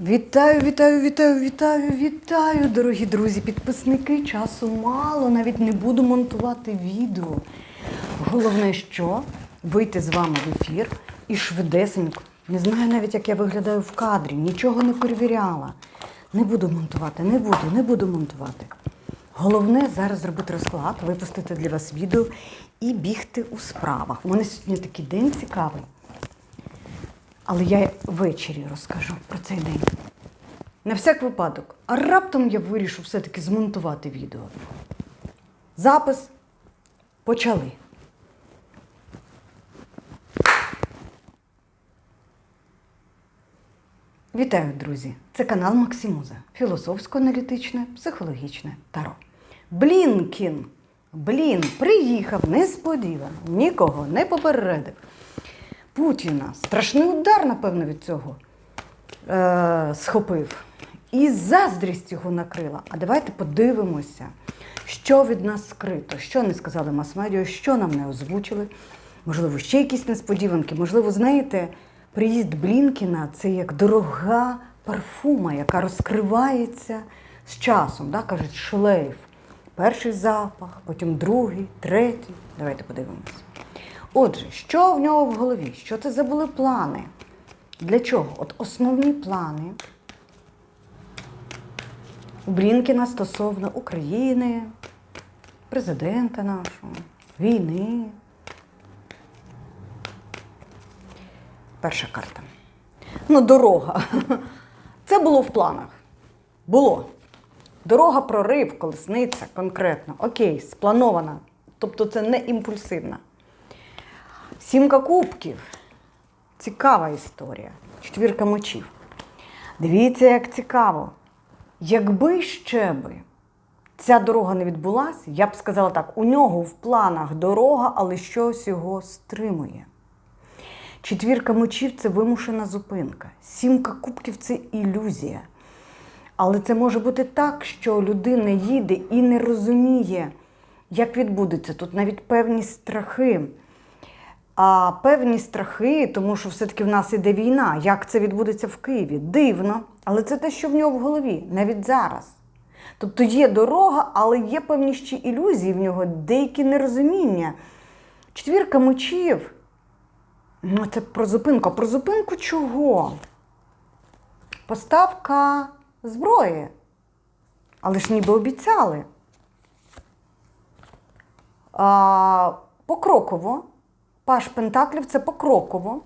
Вітаю, вітаю, вітаю, вітаю, вітаю, дорогі друзі, підписники. Часу мало, навіть не буду монтувати відео. Головне, що вийти з вами в ефір і швидесенько. Не знаю навіть, як я виглядаю в кадрі, нічого не перевіряла. Не буду монтувати, не буду, не буду монтувати. Головне зараз зробити розклад, випустити для вас відео і бігти у справах. У мене сьогодні такий день цікавий. Але я ввечері розкажу про цей день. На всяк випадок. А раптом я вирішу все-таки змонтувати відео. Запис почали. Вітаю, друзі! Це канал Максимуза. Філософсько-аналітичне, психологічне таро. Блінкін. Блін, приїхав несподівано, нікого не попередив. Путіна страшний удар, напевно, від цього е, схопив. І заздрість його накрила. А давайте подивимося, що від нас скрито, що не сказали мас-медіа, що нам не озвучили. Можливо, ще якісь несподіванки. Можливо, знаєте, приїзд Блінкіна це як дорога парфума, яка розкривається з часом. Да? Кажуть, шлейф. Перший запах, потім другий, третій. Давайте подивимося. Отже, що в нього в голові? Що це за були плани? Для чого? От основні плани Блінкіна стосовно України, президента нашого, війни. Перша карта. Ну, дорога. Це було в планах. Було. Дорога, прорив, колесниця конкретно. Окей, спланована. Тобто це не імпульсивна. Сімка кубків. Цікава історія. Четвірка мечів. Дивіться, як цікаво. Якби ще би ця дорога не відбулася, я б сказала так: у нього в планах дорога, але щось його стримує. Четвірка мечів це вимушена зупинка. Сімка кубків це ілюзія. Але це може бути так, що людина їде і не розуміє, як відбудеться. Тут навіть певні страхи. А певні страхи, тому що все-таки в нас іде війна. Як це відбудеться в Києві? Дивно, але це те, що в нього в голові, навіть зараз. Тобто є дорога, але є певні ще ілюзії в нього, деякі нерозуміння. Четвірка мечів. Ну, це про зупинку. Про зупинку чого? Поставка зброї. Але ж ніби обіцяли. А, покроково. Паш Пентаклів це покроково.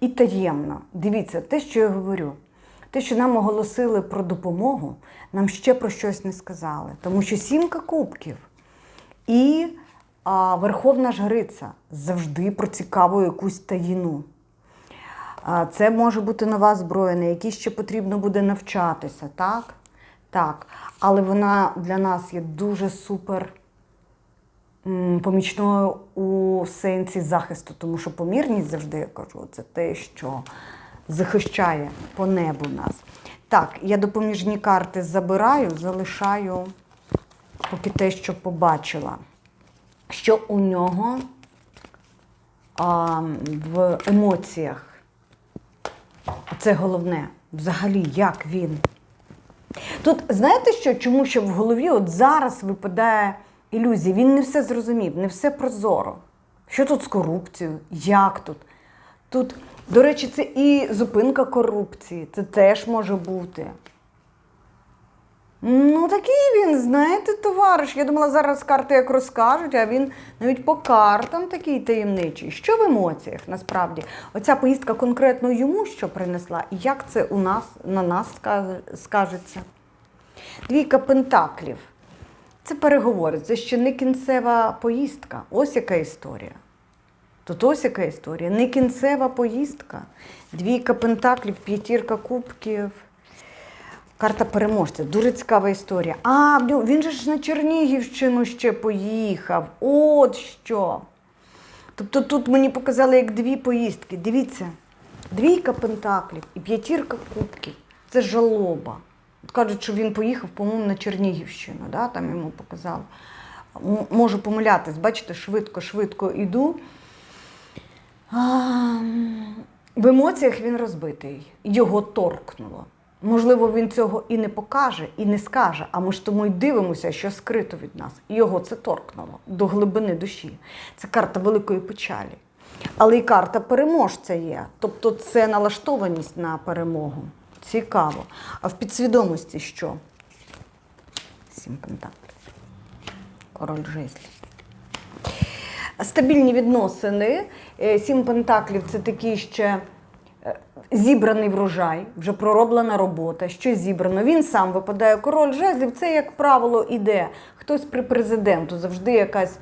І таємно. Дивіться, те, що я говорю, те, що нам оголосили про допомогу, нам ще про щось не сказали. Тому що сімка кубків і а, Верховна Жриця завжди про цікаву якусь таїну. А, Це може бути нова зброя, на якій ще потрібно буде навчатися, так? Так. Але вона для нас є дуже супер помічною у сенсі захисту, тому що помірність завжди я кажу, це те, що захищає по небу нас. Так, я допоміжні карти забираю, залишаю поки те, що побачила. Що у нього а, в емоціях. Це головне. Взагалі, як він. Тут знаєте що? Чому що в голові от зараз випадає ілюзія? Він не все зрозумів, не все прозоро. Що тут з корупцією? Як тут? Тут, до речі, це і зупинка корупції, це теж може бути. Ну, такий він, знаєте, товариш. Я думала, зараз карти як розкажуть, а він навіть по картам такий таємничий. Що в емоціях насправді? Оця поїздка конкретно йому що принесла, і як це у нас на нас скажеться? Двійка пентаклів. Це переговори, це ще не кінцева поїздка. Ось яка історія. Тут ось яка історія. Не кінцева поїздка. Двійка пентаклів, п'ятірка кубків. Карта переможця. Дуже цікава історія. А, він же ж на Чернігівщину ще поїхав. От що. Тобто тут мені показали як дві поїздки. Дивіться, двійка пентаклів і п'ятірка кубків. Це жалоба. От кажуть, що він поїхав, по-моєму, на Чернігівщину. Да? Там йому показали. Можу помилятись, бачите, швидко-швидко іду. А, В емоціях він розбитий, його торкнуло. Можливо, він цього і не покаже, і не скаже, а ми ж тому й дивимося, що скрито від нас. І його це торкнуло до глибини душі. Це карта великої печалі. Але і карта переможця є. Тобто це налаштованість на перемогу. Цікаво. А в підсвідомості що? Сім пентаклів. Король жезлів. Стабільні відносини. Е, Сім пентаклів це такі ще зібраний врожай, вже пророблена робота, що зібрано. Він сам випадає король жезлів. Це, як правило, іде. Хтось при президенту завжди якась.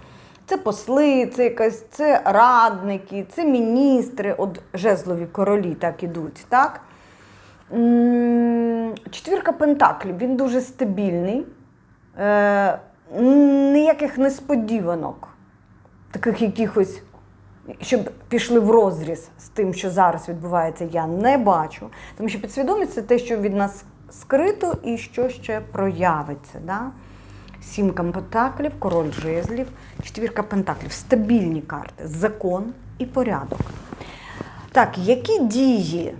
Це посли, це якась це радники, це міністри. От жезлові королі так ідуть, так? Четвірка пентаклів, він дуже стабільний. Е, ніяких несподіванок, таких якихось, щоб пішли в розріз з тим, що зараз відбувається, я не бачу. Тому що підсвідомість це те, що від нас скрито і що ще проявиться. Да? Сімка пентаклів, король жезлів, четвірка пентаклів. Стабільні карти, закон і порядок. Так, які дії?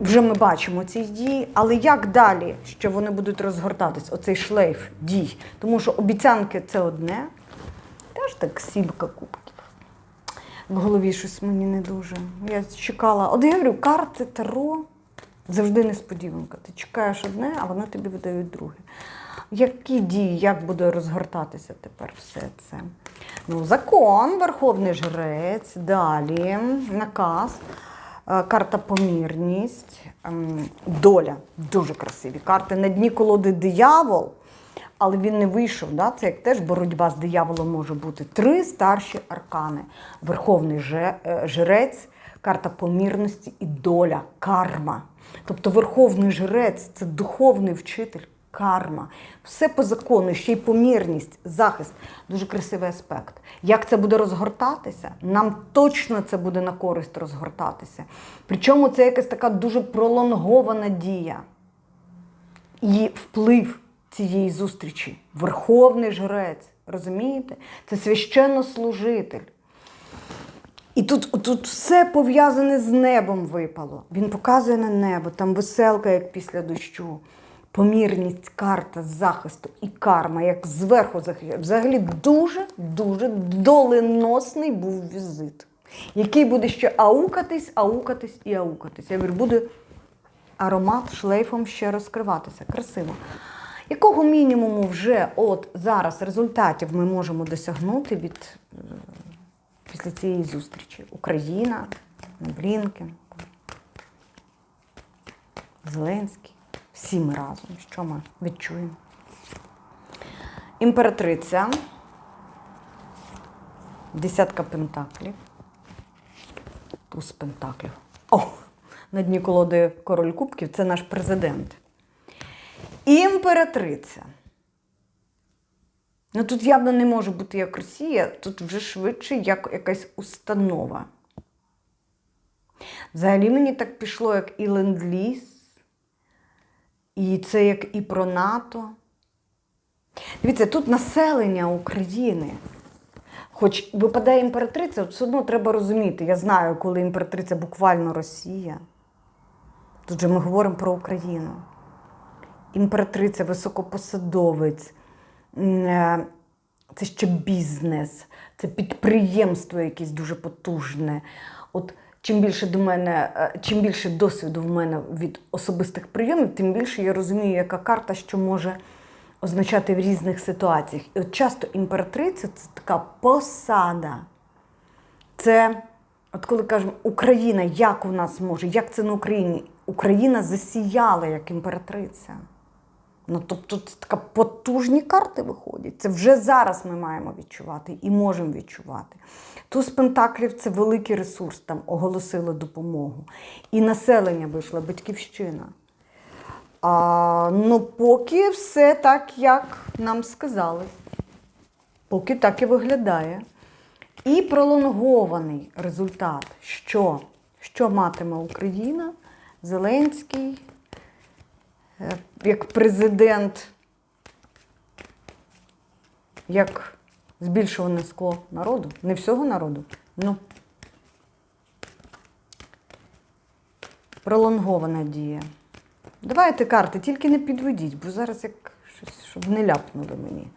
Вже ми бачимо ці дії, але як далі, що вони будуть розгортатись, оцей шлейф дій? Тому що обіцянки це одне, теж так сімка кубків. В голові щось мені не дуже. Я чекала. От я говорю, карти Таро завжди несподіванка. Ти чекаєш одне, а вони тобі видають друге. Які дії, як буде розгортатися тепер все це? Ну, закон, верховний жрець, далі наказ. Е, Карта помірність, ем, доля. Дуже красиві карти. На дні колоди диявол, але він не вийшов. Да? Це як теж боротьба з дияволом може бути. Три старші аркани. Верховний е, жрець, карта помірності і доля, карма. Тобто верховний жрець це духовний вчитель. Карма, все по закону, ще й помірність, захист. Дуже красивий аспект. Як це буде розгортатися? Нам точно це буде на користь розгортатися. Причому це якась така дуже пролонгована дія. І вплив цієї зустрічі. Верховний жрець. Розумієте? Це священнослужитель. І тут, тут все пов'язане з небом випало. Він показує на небо, там веселка, як після дощу, помірність, карта захисту і карма, як зверху захищає. Взагалі дуже-дуже доленосний був візит, який буде ще аукатись, аукатись і аукатись. Я говорю, буде аромат шлейфом ще розкриватися. Красиво. Якого мінімуму вже от зараз результатів ми можемо досягнути від е, після цієї зустрічі? Україна, Блінкен, Зеленський. Всі ми разом. Що ми відчуємо? Імператриця. Десятка пентаклів. Туз пентаклів. О! На дні колоди король кубків це наш президент. Імператриця. Ну тут явно не може бути як Росія, тут вже швидше як якась установа. Взагалі мені так пішло, як і ленд-ліз, і це як і про НАТО. Дивіться, тут населення України. Хоч випадає імператриця, все одно треба розуміти. Я знаю, коли імператриця буквально Росія. Тут же ми говоримо про Україну. Імператриця, високопосадовець, е, це ще бізнес, це підприємство якесь дуже потужне. От чим більше до мене, е, чим більше досвіду в мене від особистих прийомів, тим більше я розумію, яка карта що може означати в різних ситуаціях. І от часто імператриця це така посада. Це, от коли кажемо, Україна, як у нас може, як це на Україні? Україна засіяла як імператриця. Ну, тобто, це така потужні карти виходять. Це вже зараз ми маємо відчувати і можемо відчувати. Туз Пентаклів це великий ресурс, там оголосили допомогу. І населення вийшло, батьківщина. А, ну, поки все так, як нам сказали. Поки так і виглядає. І пролонгований результат, що, що матиме Україна, Зеленський, як президент, як збільшуване скло народу, не всього народу, ну Пролонгована дія. Давайте карти, тільки не підведіть, бо зараз як щось, щоб не ляпнули мені,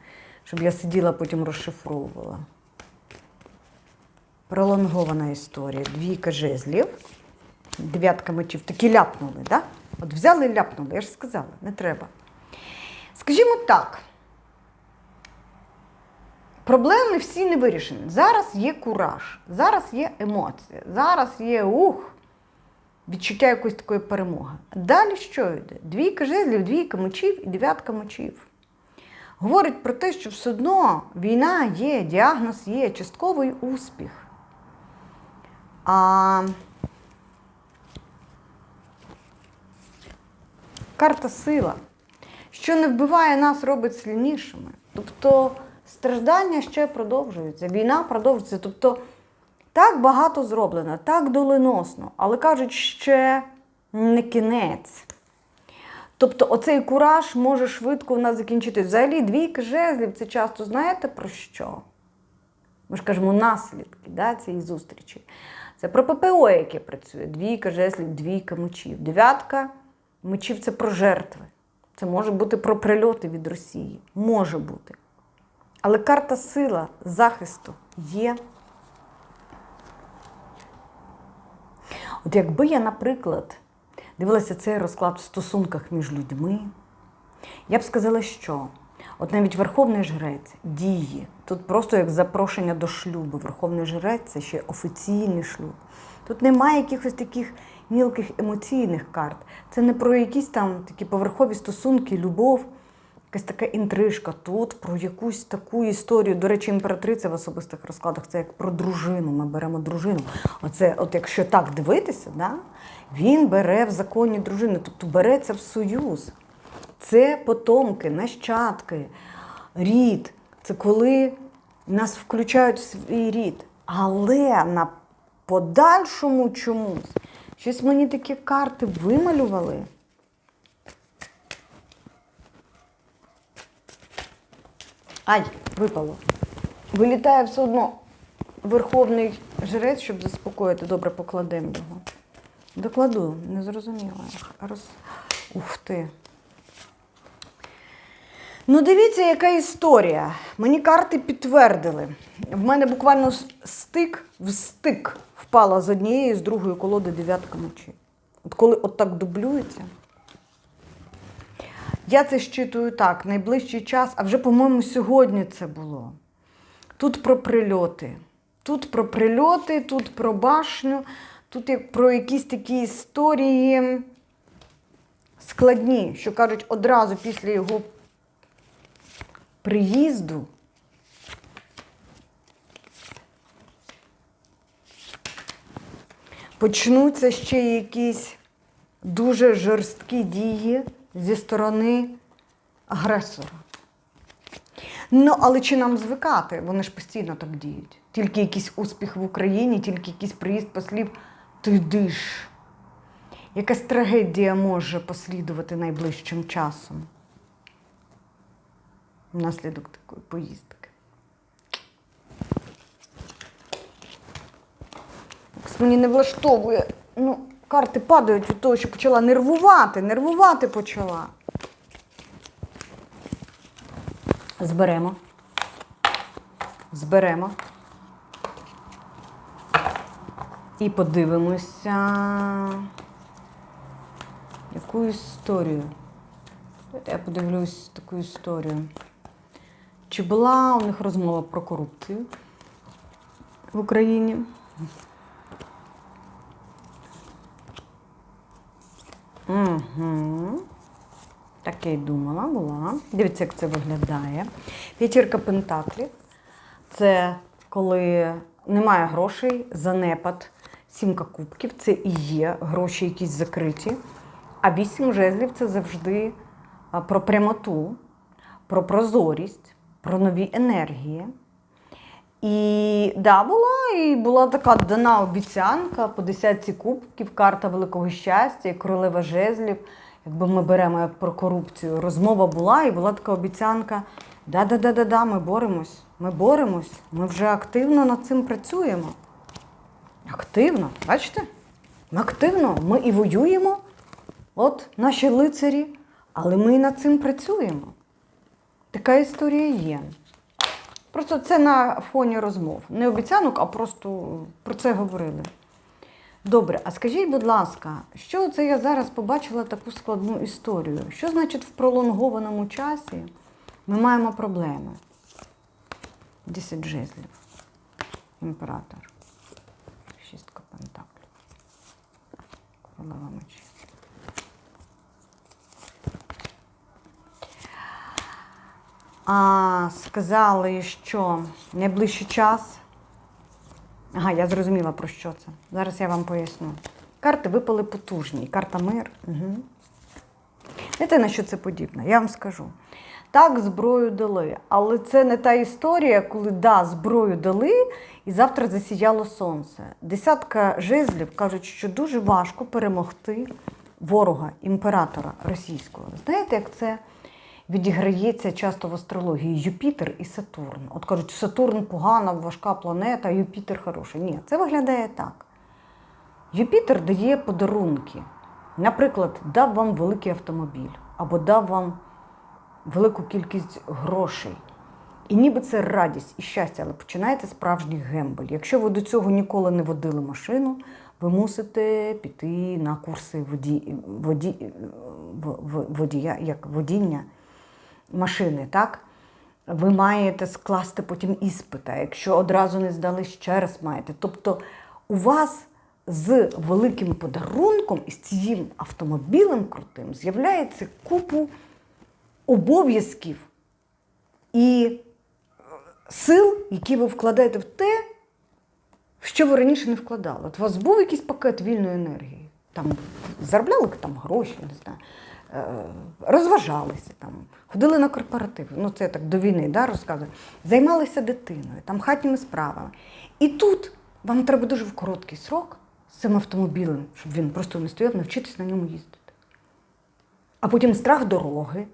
щоб я сиділа потім розшифровувала. Пролонгована історія. Двійка жезлів, дев'ятка мечів. Такі ляпнули, так? От взяли і ляпнули, я ж сказала, не треба. Скажімо так, проблеми всі не вирішені. Зараз є кураж, зараз є емоція, зараз є ух, відчуття якоїсь такої перемоги. Далі що йде? Двійка жезлів, двійка мечів і дев'ятка мечів. Говорить про те, що все одно війна є, діагноз є, частковий успіх. А карта сила. Що не вбиває нас, робить сильнішими. Тобто страждання ще продовжуються, війна продовжується. Тобто так багато зроблено, так доленосно, але кажуть, ще не кінець. Тобто оцей кураж може швидко в нас закінчитись. Взагалі, двійка жезлів це часто знаєте про що? Ми ж кажемо наслідки да, цієї зустрічі. Це про ППО, яке працює. Двійка жезлів, двійка мечів. Дев'ятка мечів це про жертви. Це може бути про прильоти від Росії. Може бути. Але карта сила захисту є. От якби я, наприклад, дивилася цей розклад в стосунках між людьми, я б сказала, що от навіть Верховний Жрець діє. Тут просто як запрошення до шлюбу. Верховний Жрець це ще офіційний шлюб. Тут немає якихось таких мілких емоційних карт. Це не про якісь там такі поверхові стосунки, любов, якась така інтрижка. Тут про якусь таку історію. До речі, імператриця в особистих розкладах це як про дружину. Ми беремо дружину. Оце, от якщо так дивитися, да, він бере в законі дружини, тобто береться в союз. Це потомки, нащадки, рід. Це коли нас включають в свій рід. Але на подальшому чомусь щось мені такі карти вималювали. Ай, випало. Вилітає все одно верховний жрець, щоб заспокоїти, добре покладемо його. Докладу, не зрозуміла. Роз... Ух ти. Ну, дивіться, яка історія. Мені карти підтвердили. В мене буквально стик в стик впала з однієї, з другої колоди дев'ятка мечі. От коли отак дублюється. Я це щитую так, найближчий час, а вже, по-моєму, сьогодні це було. Тут про прильоти. Тут про прильоти, тут про башню, тут про якісь такі історії складні, що кажуть, одразу після його приїзду. Почнуться ще якісь дуже жорсткі дії зі сторони агресора. Ну, але чи нам звикати? Вони ж постійно так діють. Тільки якийсь успіх в Україні, тільки якийсь приїзд послів, ти диш. Якась трагедія може послідувати найближчим часом внаслідок такої поїздки. Мені не влаштовує. Ну, карти падають від того, що почала нервувати, нервувати почала. Зберемо. Зберемо. І подивимося. Яку історію? Я подивлюсь таку історію. Чи була у них розмова про корупцію в Україні? Угу. Так я й думала, була. Дивіться, як це виглядає. П'ятірка пентаклів. Це коли немає грошей, занепад, сімка кубків це і є гроші якісь закриті. А вісім жезлів це завжди про прямоту, про прозорість, про нові енергії. І да, була, і була така дана обіцянка по десятці кубків, карта великого щастя королева жезлів. Якби ми беремо як про корупцію, розмова була, і була така обіцянка. Да-да-да-да-да, ми боремось, ми боремось, ми вже активно над цим працюємо. Активно, бачите? Ми активно, ми і воюємо, от наші лицарі, але ми і над цим працюємо. Така історія є. Просто це на фоні розмов. Не обіцянок, а просто про це говорили. Добре, а скажіть, будь ласка, що це я зараз побачила таку складну історію? Що значить в пролонгованому часі ми маємо проблеми? Десять жезлів. Імператор. Шістка пентаклів. Королева мечів. А сказали, що найближчий час. Ага, я зрозуміла про що це. Зараз я вам поясню. Карти випали потужні. Карта мир. Угу. Знаєте, на що це подібне? Я вам скажу. Так, зброю дали, але це не та історія, коли да, зброю дали, і завтра засіяло сонце. Десятка жезлів кажуть, що дуже важко перемогти ворога, імператора російського. Знаєте, як це відіграється часто в астрології Юпітер і Сатурн. От кажуть, Сатурн погана, важка планета, Юпітер хороший. Ні, це виглядає так. Юпітер дає подарунки. Наприклад, дав вам великий автомобіль або дав вам велику кількість грошей. І ніби це радість і щастя, але починається справжній гембель. Якщо ви до цього ніколи не водили машину, ви мусите піти на курси воді, воді, водія, як водіння машини, так? Ви маєте скласти потім іспита. Якщо одразу не здали, ще раз маєте. Тобто у вас з великим подарунком і з цим автомобілем крутим з'являється купу обов'язків і сил, які ви вкладаєте в те, в що ви раніше не вкладали. От у вас був якийсь пакет вільної енергії. Там заробляли там гроші, не знаю, е, розважалися, там, ходили на корпоративи. Ну, це я так до війни да, розказую. Займалися дитиною, там хатніми справами. І тут вам треба дуже в короткий срок з цим автомобілем, щоб він просто не стояв, навчитись на ньому їздити. А потім страх дороги.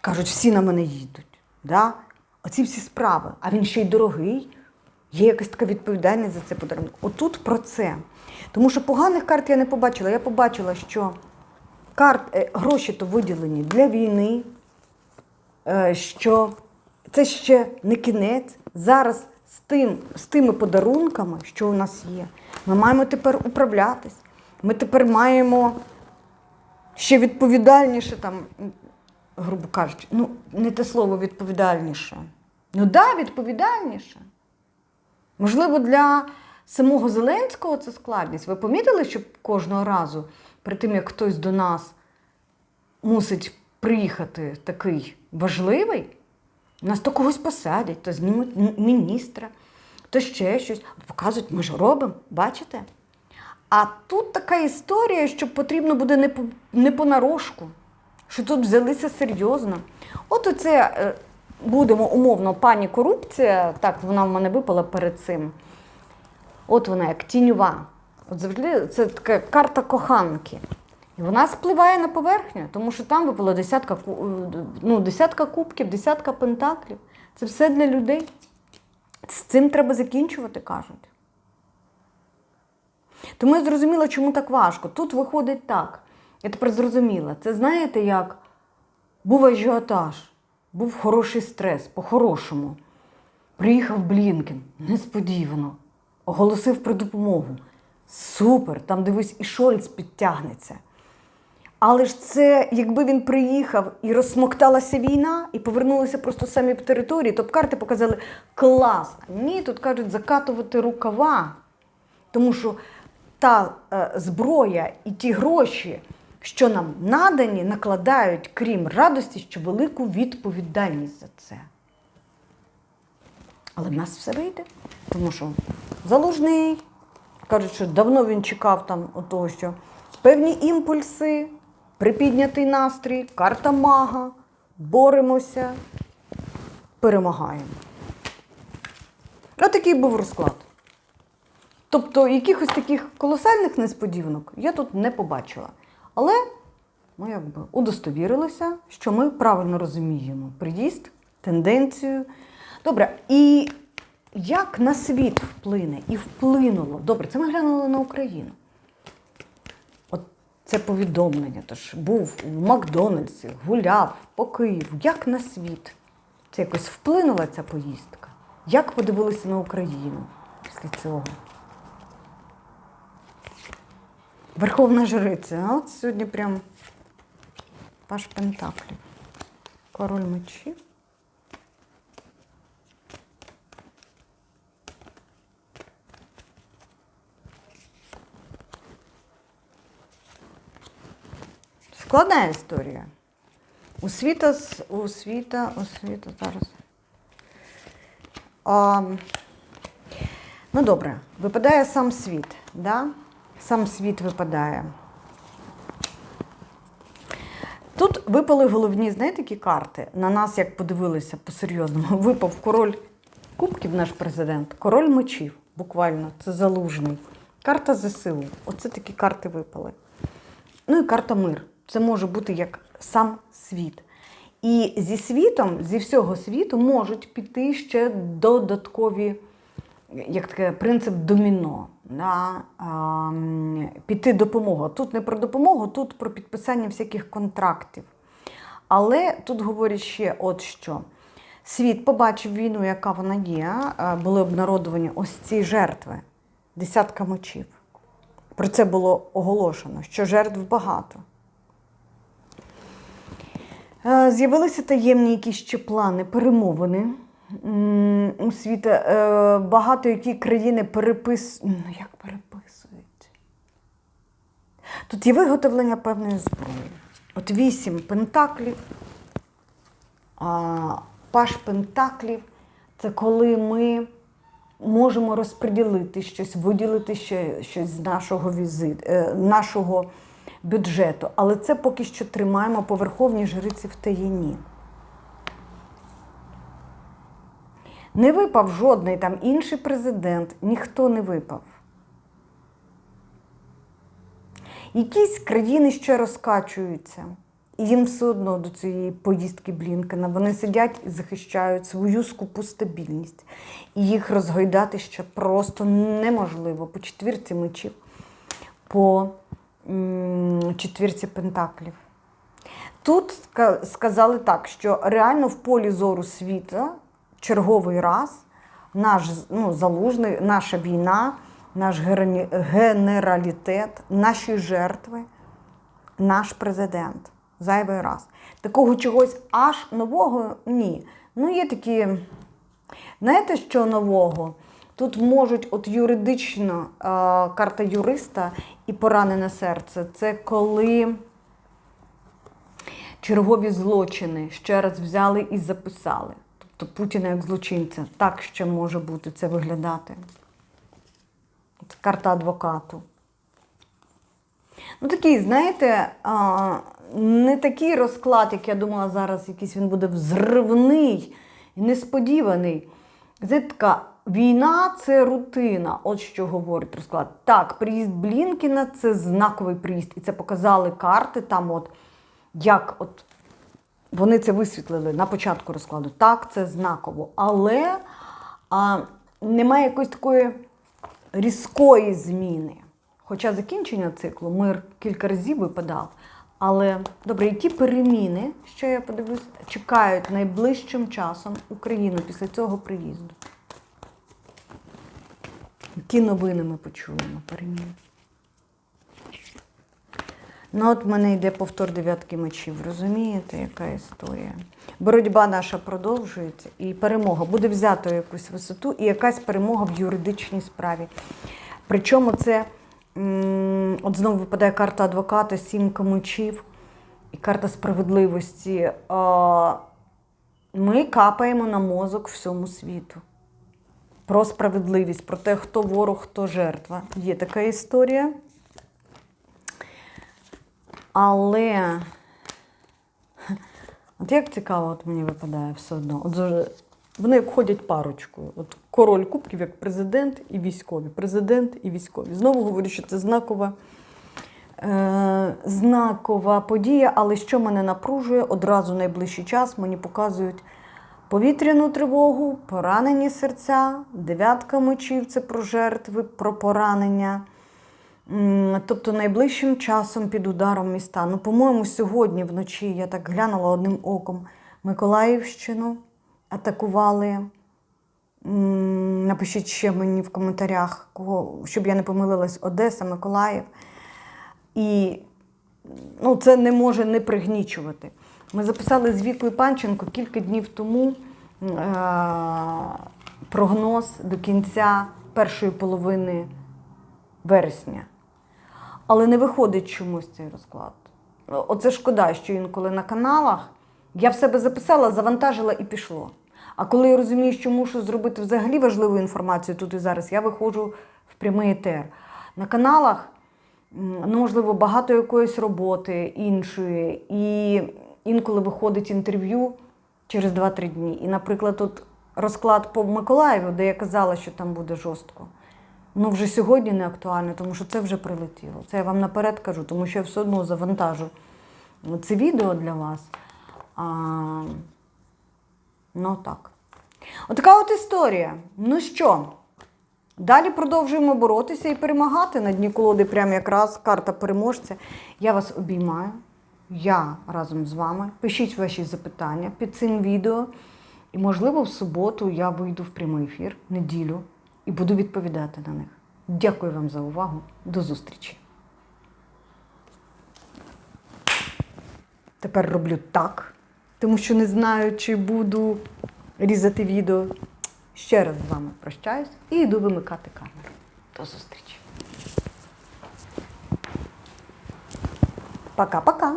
Кажуть, всі на мене їдуть. Да? Оці всі справи. А він ще й дорогий. Є якась така відповідальність за це подарунок. Отут про це. Тому що поганих карт я не побачила. Я побачила, що карт, е, гроші то виділені для війни, е, що це ще не кінець. Зараз з, тим, з тими подарунками, що у нас є, ми маємо тепер управлятись. Ми тепер маємо ще відповідальніше, там, грубо кажучи, ну, не те слово відповідальніше. Ну да, відповідальніше. Можливо, для самого Зеленського це складність. Ви помітили, що кожного разу, перед тим, як хтось до нас мусить приїхати такий важливий, нас то когось посадять, то знімуть міністра, то ще щось. Показують, ми ж робимо, бачите? А тут така історія, що потрібно буде не, по, не понарошку, що тут взялися серйозно. От оце е, будемо умовно, пані корупція, так вона в мене випала перед цим. От вона як тіньова. От завжди це така карта коханки. І вона спливає на поверхню, тому що там випала десятка, е, ну, десятка кубків, десятка пентаклів. Це все для людей. З цим треба закінчувати, кажуть. Тому я зрозуміла, чому так важко. Тут виходить так. Я тепер зрозуміла. Це знаєте, як був ажіотаж, був хороший стрес, по-хорошому. Приїхав Блінкен, несподівано, оголосив про допомогу. Супер! Там дивись, і Шольц підтягнеться. Але ж це, якби він приїхав і розсмокталася війна, і повернулися просто самі в території, то б карти показали клас. Ні, тут кажуть закатувати рукава. Тому що та е, зброя і ті гроші, що нам надані, накладають, крім радості, ще велику відповідальність за це. Але в нас все вийде, тому що залужний, кажуть, що давно він чекав там того, що певні імпульси, припіднятий настрій, карта мага, боремося, перемагаємо. Отакий був розклад. Тобто якихось таких колосальних несподіванок я тут не побачила. Але ми якби удостовірилися, що ми правильно розуміємо приїзд, тенденцію. Добре, і як на світ вплине і вплинуло? Добре, це ми глянули на Україну. це повідомлення. Тож був у Макдональдсі, гуляв по Києву, як на світ. Це якось вплинула ця поїздка. Як подивилися на Україну після цього? Верховна жриця. А от сьогодні прям Паш Пентаклів. Король мечів. Складна історія. Освіта, освіта, освіта зараз. А, ну добре, випадає сам світ, да? Сам світ випадає. Тут випали головні, знаєте, які карти. На нас, як подивилися по-серйозному, випав король кубків, наш президент, король мечів, буквально, це залужний. Карта ЗСУ. Оце такі карти випали. Ну і карта мир. Це може бути як сам світ. І зі світом, зі всього світу можуть піти ще додаткові, як таке, принцип доміно. На, а, піти допомога. Тут не про допомогу, тут про підписання всяких контрактів. Але тут говорять ще от що. Світ побачив війну, яка вона є, були обнародовані ось ці жертви, десятка мочів. Про це було оголошено, що жертв багато. Е, З'явилися таємні якісь ще плани, перемовини у світа. Е, Багато які країни перепис... Ну, як переписують? Тут є виготовлення певної зброї. От вісім пентаклів, а, паш пентаклів це коли ми можемо розподілити щось, виділити ще щось з нашого візит, е, нашого бюджету. Але це поки що тримаємо по верховній жриці в таїні. Не випав жодний там інший президент, ніхто не випав. Якісь країни ще розкачуються, і їм все одно до цієї поїздки Блінкена. Вони сидять і захищають свою скупу стабільність. І їх розгойдати ще просто неможливо по четвірці мечів, по четвірці пентаклів. Тут сказали так, що реально в полі зору світа черговий раз наш ну, залужний, наша війна, наш генералітет, наші жертви, наш президент. Зайвий раз. Такого чогось аж нового ні. Ну, є такі, знаєте, що нового? Тут можуть, от юридично, карта юриста і поранене серце. Це коли чергові злочини ще раз взяли і записали. Тобто Путіна як злочинця. Так ще може бути це виглядати. От карта адвокату. Ну, такий, знаєте, не такий розклад, як я думала, зараз якийсь він буде взривний несподіваний. Знаєте, така війна це рутина. От що говорить розклад. Так, приїзд Блінкіна це знаковий приїзд. І це показали карти там, от як от вони це висвітлили на початку розкладу. Так, це знаково. Але а, немає якоїсь такої різкої зміни. Хоча закінчення циклу мир кілька разів випадав. Але добре, які переміни, що я подивлюсь, чекають найближчим часом Україну після цього приїзду? Які новини ми почуємо переміни? Ну, от в мене йде повтор дев'ятки мечів. Розумієте, яка історія? Боротьба наша продовжується, і перемога буде взято якусь висоту, і якась перемога в юридичній справі. Причому це, от знову випадає карта адвоката, сімка мечів і карта справедливості. Ми капаємо на мозок всьому світу. Про справедливість, про те, хто ворог, хто жертва. Є така історія. Але от як цікаво, от мені випадає все одно. От вони як ходять парочкою. От король кубків як президент і військові. Президент і військові. Знову говорю, що це знакова, е, знакова подія, але що мене напружує, одразу найближчий час мені показують повітряну тривогу, поранені серця, дев'ятка мечів це про жертви, про поранення. Тобто найближчим часом під ударом міста. Ну, по-моєму, сьогодні вночі я так глянула одним оком Миколаївщину атакували. Напишіть ще мені в коментарях, кого, щоб я не помилилась, Одеса, Миколаїв. І ну, це не може не пригнічувати. Ми записали з Вікою Панченко кілька днів тому е- прогноз до кінця першої половини вересня. Але не виходить чомусь цей розклад. Оце шкода, що інколи на каналах я в себе записала, завантажила і пішло. А коли я розумію, що мушу зробити взагалі важливу інформацію тут і зараз, я виходжу в прямий етер. На каналах, ну, можливо, багато якоїсь роботи іншої, і інколи виходить інтерв'ю через 2-3 дні. І, наприклад, тут розклад по Миколаєву, де я казала, що там буде жорстко. Ну, вже сьогодні не актуально, тому що це вже прилетіло. Це я вам наперед кажу, тому що я все одно завантажу це відео для вас. А, ну так. Отака от історія. Ну що, далі продовжуємо боротися і перемагати на дні колоди, прямо якраз карта переможця. Я вас обіймаю. Я разом з вами. Пишіть ваші запитання під цим відео. І, можливо, в суботу я вийду в прямий ефір, неділю, і буду відповідати на них. Дякую вам за увагу. До зустрічі. Тепер роблю так, тому що не знаю, чи буду різати відео. Ще раз з вами прощаюсь і йду вимикати камеру. До зустрічі. Пока-пока.